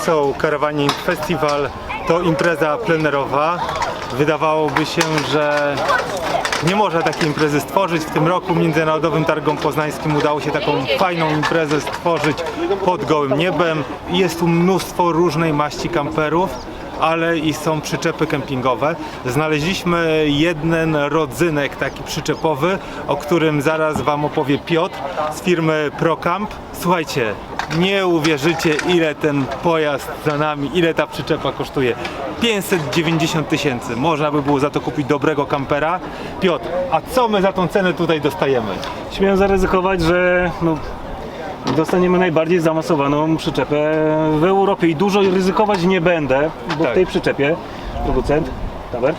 Warsaw Caravaning Festival to impreza plenerowa. Wydawałoby się, że nie można takiej imprezy stworzyć. W tym roku Międzynarodowym Targom Poznańskim udało się taką fajną imprezę stworzyć pod gołym niebem. Jest tu mnóstwo różnej maści kamperów ale i są przyczepy kempingowe. Znaleźliśmy jeden rodzynek taki przyczepowy, o którym zaraz Wam opowie Piotr z firmy ProCamp. Słuchajcie, nie uwierzycie ile ten pojazd za nami, ile ta przyczepa kosztuje. 590 tysięcy. Można by było za to kupić dobrego kampera. Piotr, a co my za tą cenę tutaj dostajemy? Śmiem zaryzykować, że no, dostaniemy najbardziej zaawansowaną przyczepę w Europie i dużo ryzykować nie będę, bo Tak. w tej przyczepie producent Tabert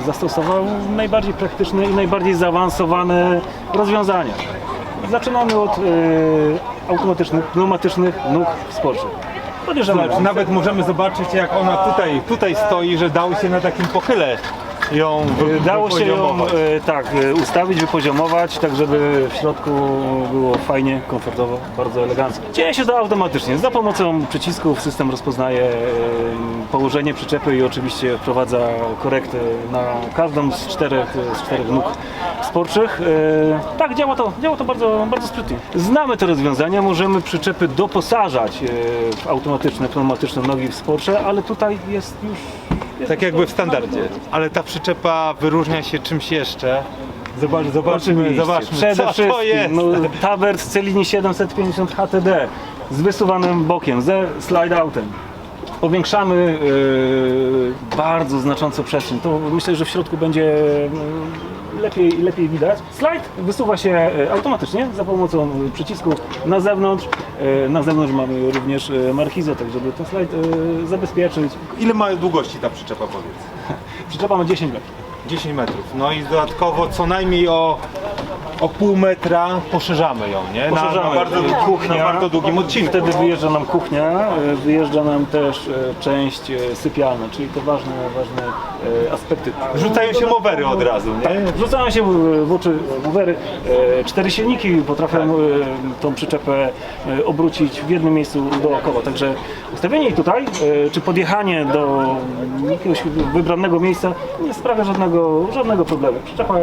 e, zastosował najbardziej praktyczne i najbardziej zaawansowane rozwiązania. Zaczynamy od e, automatycznych, pneumatycznych nóg sporczych. Zobacz, nawet możemy zobaczyć jak ona tutaj, tutaj stoi, że dało się na takim pochyle ją wy- Dało się ją e, tak e, ustawić, wypoziomować, tak żeby w środku było fajnie, komfortowo, bardzo elegancko. Dzieje się to automatycznie. Za pomocą przycisków system rozpoznaje e, położenie przyczepy i oczywiście wprowadza korekty na każdą z czterech, z czterech nóg sporczych. E, Tak, działa to, działa to bardzo, bardzo sprytnie. Znamy te rozwiązania, możemy przyczepy doposażać e, w automatyczne, pneumatyczne nogi w sporcze, ale tutaj jest już... Tak jakby w standardzie. Ale ta przyczepa wyróżnia się czymś jeszcze. Zobacz, zobaczmy, Oczywiście. zobaczmy Przede co wszystkim to jest. No, Tabert z Celini 750 HTD z wysuwanym bokiem, ze slide-outem. Powiększamy yy, bardzo znacząco przestrzeń. To myślę, że w środku będzie yy, lepiej, lepiej widać. Slajd wysuwa się yy, automatycznie za pomocą yy, przycisku na zewnątrz. Yy, Na zewnątrz mamy również markizę, tak żeby ten slajd zabezpieczyć. Ile ma długości ta przyczepa powiedz? Przyczepa ma 10 metrów. 10 metrów. No i dodatkowo co najmniej o, o pół metra poszerzamy ją, nie? Na, na, Poszerzamy. bardzo, Kuchnia. na bardzo długim odcinku. Wtedy wyjeżdża nam kuchnia, e, wyjeżdża nam też e, część e, sypialna, czyli te ważne, ważne aspekty. Rzucają się mowery od razu, nie? Wrzucają się w oczy mowery. Cztery silniki potrafią e, tą przyczepę obrócić w jednym miejscu dookoła. Także ustawienie jej tutaj, czy podjechanie do jakiegoś wybranego miejsca nie sprawia żadnego, żadnego problemu. Przyczepa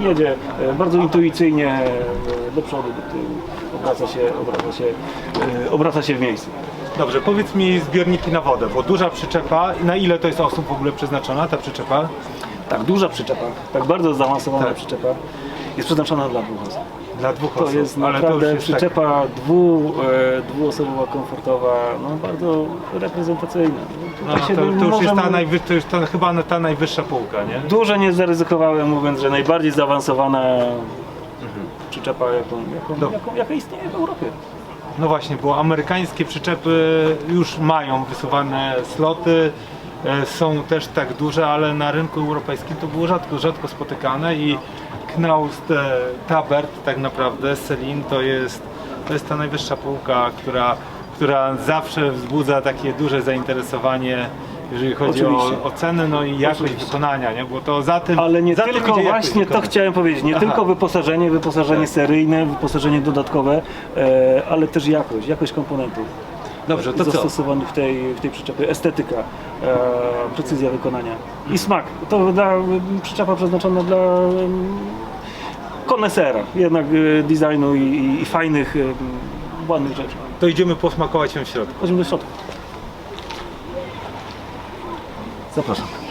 jedzie bardzo intuicyjnie e, do przodu, do tyłu, obraca się, obraca się, e, obraca się w miejscu. Dobrze, powiedz mi zbiorniki na wodę, bo duża przyczepa, na ile to jest osób w ogóle przeznaczona ta przyczepa? Tak duża przyczepa, tak bardzo zaawansowana Tak. przyczepa jest przeznaczona dla dwóch osób. Dla dwóch To osób. jest ale to naprawdę jest tak, przyczepa dwu, e, dwuosobowa, komfortowa, no bardzo reprezentacyjna. no, się to, to już jest ta, najwy, to już ta, chyba ta najwyższa półka, nie? Dużo nie zaryzykowałem mówiąc, że najbardziej zaawansowana przyczepa jaką, jaką, Dobra. jaką, jaka istnieje w Europie. No właśnie, bo amerykańskie przyczepy już mają wysuwane sloty, e, są też tak duże, ale na rynku europejskim to było rzadko, rzadko spotykane i Knaust e, Tabert tak naprawdę, Selin to jest, to jest ta najwyższa półka, która, która zawsze wzbudza takie duże zainteresowanie jeżeli chodzi o, Oczywiście. o ceny, no i jakość Oczywiście. wykonania, nie? bo to za tym Ale nie za tym tylko idzie jakość właśnie to wykonania. chciałem powiedzieć, nie Aha. tylko wyposażenie, wyposażenie Tak. seryjne, wyposażenie dodatkowe, e, ale też jakość, jakość komponentów. Dobrze, to co? zastosowanych w tej, w tej przyczepie. Estetyka, e, precyzja wykonania i smak. To dla, przyczepa przeznaczona dla em, konesera, jednak e, designu i, i, i fajnych, em, ładnych rzeczy. To idziemy posmakować się w środku. Chodźmy do środka. Zapraszam.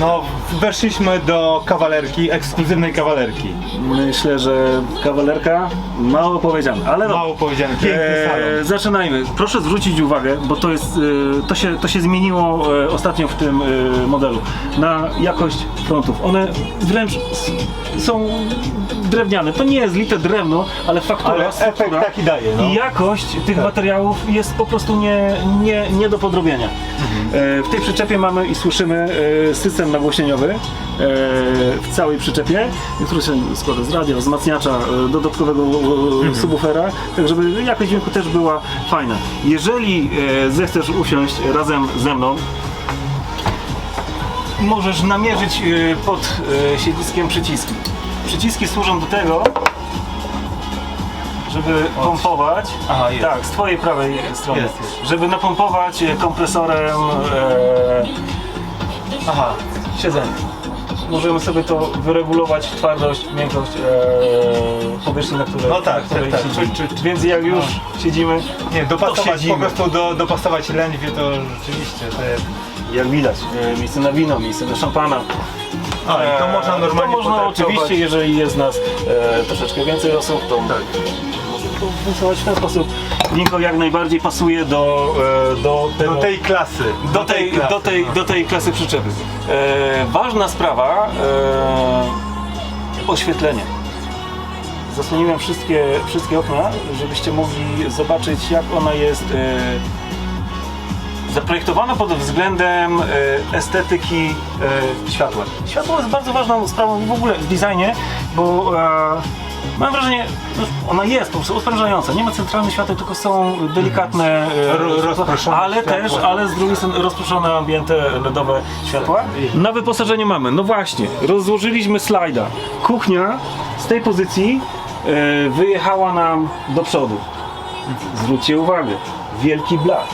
No, weszliśmy do kawalerki, ekskluzywnej kawalerki. Myślę, że kawalerka mało powiedziane, ale no. Mało powiedziane, piękny salon. Eee, zaczynajmy. Proszę zwrócić uwagę, bo to jest, e, to się, to się zmieniło e, ostatnio w tym e, modelu, na jakość frontów. One wręcz s- są drewniane. To nie jest lite drewno, ale faktura, Ale efekt struktura taki daje, no. i jakość tych Tak. materiałów jest po prostu nie, nie, nie do podrobienia. E, w tej przyczepie mamy i słyszymy e, system nagłośnieniowy e, w całej przyczepie, który się składa z radia, wzmacniacza, e, dodatkowego e, subwoofera, tak żeby jakość dźwięku też była fajna. Jeżeli zechcesz usiąść razem ze mną, możesz namierzyć pod siedliskiem przyciski. Przyciski służą do tego, żeby pompować. Aha, jest. Tak, z twojej prawej strony. Jest, jest. Żeby napompować kompresorem e, Aha, siedzenie. Możemy sobie to wyregulować, twardość, miękkość e, powierzchni, na której, No tak, na której tak, tak. siedzimy. Czy- czy- Więc jak już siedzimy, nie, dopasować siedzimy. po prostu do, dopasować lędźwie to rzeczywiście to jest... jak widać, e, miejsce na wino, miejsce na szampana. A, i to można normalnie To można potraktować. oczywiście, jeżeli jest nas e, troszeczkę więcej osób, to Tak. można to funkcjonować w ten sposób. Linko jak najbardziej pasuje do, e, do, Do tej klasy. do, tej, klasy, do, tej, no. do tej klasy przyczepy. E, ważna sprawa, e, oświetlenie. Zasłoniłem wszystkie, wszystkie okna, żebyście mogli zobaczyć jak ona jest e, zaprojektowana pod względem e, estetyki e, światła. Światło jest bardzo ważną sprawą w ogóle w designie, bo e, mam wrażenie, no, ona jest po prostu odprężająca. Nie ma centralnych świateł, tylko są delikatne, e, Ro- rozproszone ale światła. też, ale z drugiej strony rozproszone ambiente LEDowe światła. Na wyposażenie mamy, no właśnie, rozłożyliśmy slajda. Kuchnia z tej pozycji e, wyjechała nam do przodu. Zwróćcie uwagę, wielki blach.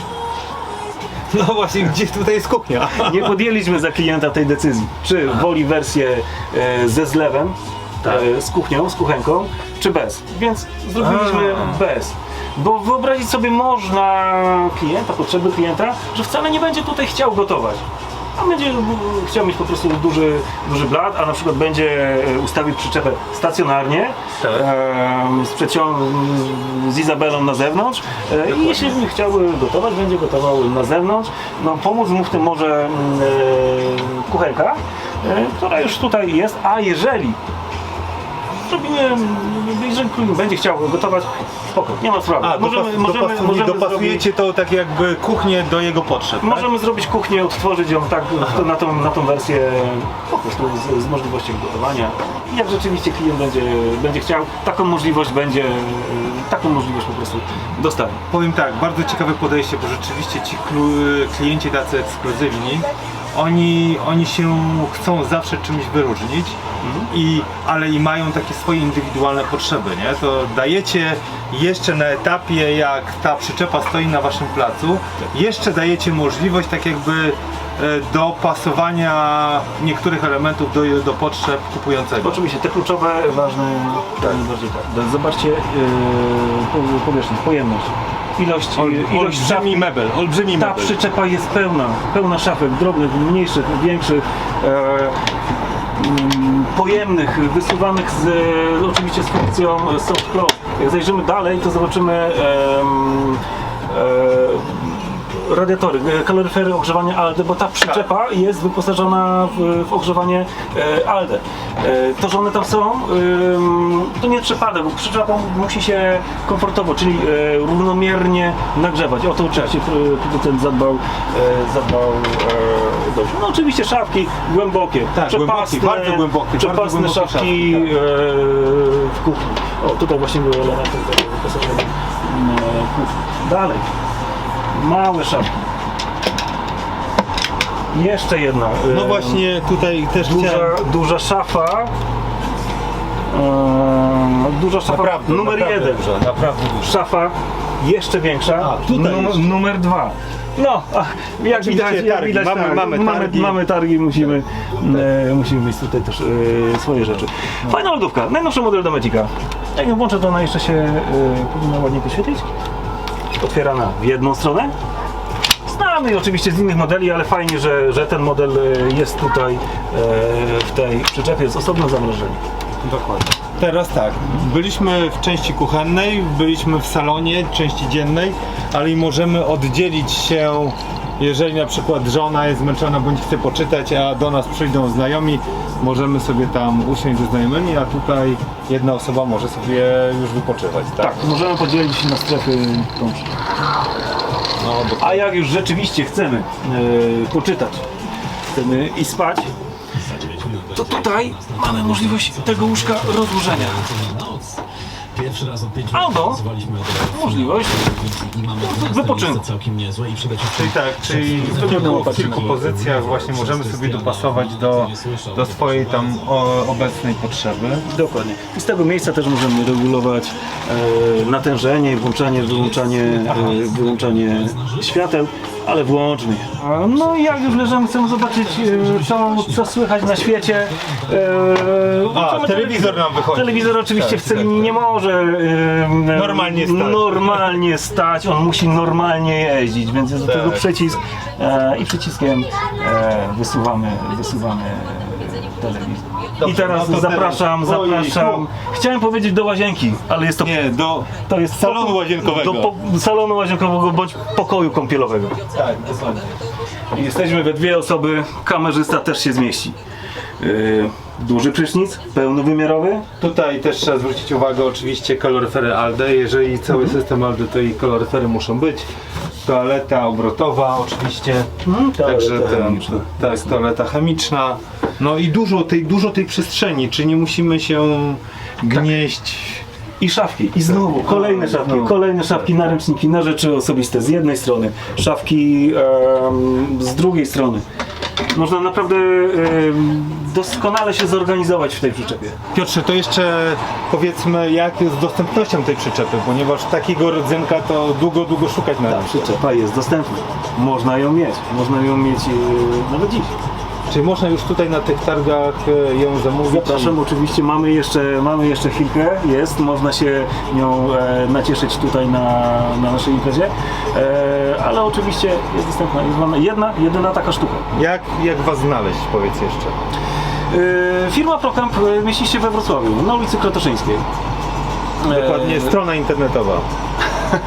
No właśnie, gdzie tutaj jest kuchnia? Nie podjęliśmy za klienta tej decyzji. Czy woli wersję e, ze zlewem, e, z kuchnią, z kuchenką, czy bez. Więc zrobiliśmy A. bez. Bo wyobrazić sobie można klienta, potrzeby klienta, że wcale nie będzie tutaj chciał gotować. A będzie chciał mieć po prostu duży, duży blat, a na przykład będzie e, ustawił przyczepę stacjonarnie Tak. z, przecią- z Izabelą na zewnątrz e, i jeśli chciałby gotować, będzie gotował na zewnątrz. No, pomóc mu w tym może mm, e, kuchenka, e, która już tutaj jest, a jeżeli mm, jeżeli klient będzie chciał gotować, spoko, nie ma sprawy. A, możemy, dopas- możemy, dopasu- możemy zrobić, dopasujecie to tak jakby kuchnię do jego potrzeb, tak? Możemy zrobić kuchnię, odtworzyć ją tak na tą, na tą wersję po prostu z, z możliwością gotowania. I jak rzeczywiście klient będzie, będzie chciał, taką możliwość będzie, taką możliwość po prostu dostawi. Powiem tak, bardzo ciekawe podejście, bo rzeczywiście ci klienci tacy ekskluzywni, oni, oni się chcą zawsze czymś wyróżnić, i, ale i mają takie swoje indywidualne potrzeby, nie? To dajecie jeszcze na etapie, jak ta przyczepa stoi na waszym placu, jeszcze dajecie możliwość tak jakby e, dopasowania niektórych elementów do, do potrzeb kupującego. Oczywiście te kluczowe, ważne, tak. najbardziej tak. Zobaczcie yy, po- powierzchnię, pojemność. Ilość, Ol, ilość szaf- olbrzymi mebel, olbrzymi Ta mebel. przyczepa jest pełna, pełna szafek, drobnych, mniejszych, większych, e, mm, pojemnych, wysuwanych z, e, oczywiście z funkcją soft close. Jak zajrzymy dalej, to zobaczymy e, radiatory, e, kaloryfery ogrzewania ALDE, bo ta przyczepa jest wyposażona w, w ogrzewanie e, ALDE. To, że one tam są, to nie przypadek, bo przyczepa musi się komfortowo, czyli e, równomiernie nagrzewać. O to oczywiście pr- producent zadbał, zadbał dobrze. No oczywiście szafki głębokie, Tak, głębokie, bardzo głębokie, bardzo przepasne głębokie szafki szafki, tak. w kuchni. O, tutaj właśnie były elementy wyposażenia kuchni. Dalej, małe szafki. Jeszcze jedna. e, No właśnie tutaj też Duża, chciałem... duża szafa. Duża szafa Naprawdę, numer naprawdę jeden. Dużo, naprawdę dużo. Szafa jeszcze większa. A, tutaj Num- jeszcze. numer dwa. No, a, jak Oczywiście widać, jak targi. widać Mamy- tak, mamy mamy, targi. mamy targi, musimy, e, musimy mieć tutaj też e, swoje rzeczy. Fajna lodówka, najnowszy model Dometica. Jak ją włączę, to ona jeszcze się e, powinna ładnie wyświetlić. Otwierana w jedną stronę. Znamy oczywiście z innych modeli, ale fajnie, że, że ten model e, jest tutaj e, w tej przyczepie, jest osobno zamrożenie. Dokładnie. Teraz tak, byliśmy w części kuchennej, byliśmy w salonie, części dziennej, ale możemy oddzielić się, jeżeli na przykład żona jest zmęczona bądź chce poczytać, a do nas przyjdą znajomi, możemy sobie tam usiąść ze znajomymi, a tutaj jedna osoba może sobie już wypoczywać, tak? Tak, możemy podzielić się na strefy tą No, A jak już rzeczywiście chcemy e, poczytać, chcemy i spać, to tutaj mamy możliwość tego łóżka rozłożenia. Pierwszy raz od do Możliwość mamy wypoczynku. całkiem niezłe i przede wszystkim Czyli tak, czyli w kilku, w kilku pozycjach właśnie możemy sobie dopasować do, do swojej tam o, obecnej potrzeby. Dokładnie. I z tego miejsca też możemy regulować e, natężenie, włączanie, wyłączanie, e, wyłączanie świateł, ale włącznie. A, No i jak już leżymy, chcemy zobaczyć, e, co, co słychać na świecie. E, A, telewizor nam wychodzi. Telewizor oczywiście Tak, w Celinie tak, nie może e, Normalnie stać. normalnie stać, on musi normalnie jeździć, więc jest do tego Tak. przycisk e, i przyciskiem e, wysuwamy, wysuwamy telewizor. I Dobrze, teraz no to zapraszam, teraz- zapraszam. Chciałem powiedzieć do łazienki, ale jest to, Nie, do to jest salonu łazienkowego. Do po, salonu łazienkowego bądź pokoju kąpielowego. Tak, dokładnie. Jesteśmy we dwie osoby, kamerzysta też się zmieści. Yy, duży prysznic, pełnowymiarowy. Tutaj też trzeba zwrócić uwagę oczywiście kaloryfery ALDE. Jeżeli cały system ALDE, to i kaloryfery muszą być. Toaleta obrotowa oczywiście. Także toaleta ten, chemiczna. tak, toaleta chemiczna. No i dużo tej, dużo tej przestrzeni, czy nie musimy się gnieść. I szafki. I znowu kolejne szafki, No. kolejne szafki na ręczniki, na rzeczy osobiste z jednej strony, szafki em, z drugiej strony. Można naprawdę em, doskonale się zorganizować w tej przyczepie. Piotrze, to jeszcze powiedzmy jak jest z dostępnością tej przyczepy, ponieważ takiego rodzynka to długo, długo szukać na Ta przyczepa jest dostępna. Można ją mieć. Można ją mieć e, nawet dziś. Czyli można już tutaj na tych targach e, ją zamówić? Zapraszam, oczywiście mamy jeszcze, mamy jeszcze chwilkę, jest, można się nią e, nacieszyć tutaj na, na naszej imprezie, e, ale oczywiście jest dostępna, jest wam jedna, jedyna taka sztuka. Jak, jak was znaleźć, powiedz jeszcze. E, firma Procamp e, mieści się we Wrocławiu, na ulicy Krotoszyńskiej. E, Dokładnie, strona internetowa.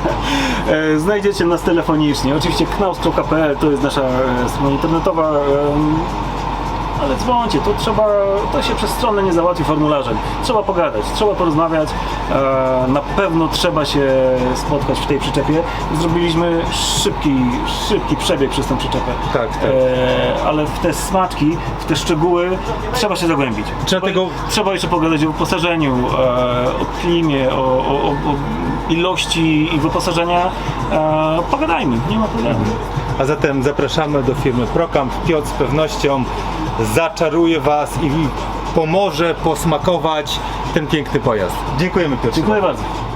E, Znajdziecie nas telefonicznie. Oczywiście knaus.pl to jest nasza e, strona internetowa. Ale dzwońcie, to trzeba, to się przez stronę nie załatwi formularzem. Trzeba pogadać, trzeba porozmawiać. E, Na pewno trzeba się spotkać w tej przyczepie. Zrobiliśmy szybki, szybki przebieg przez tę przyczepę. Tak, tak. Ale w te smaczki, w te szczegóły trzeba się zagłębić. Trzeba tego- Trzeba jeszcze pogadać o wyposażeniu, o klimie, o, o, o ilości i wyposażenia. E, pogadajmy, nie ma problemu. A zatem zapraszamy do firmy Procamp. Piotr z pewnością zaczaruje was i pomoże posmakować ten piękny pojazd. Dziękujemy Piotrze. Dziękuję bardzo.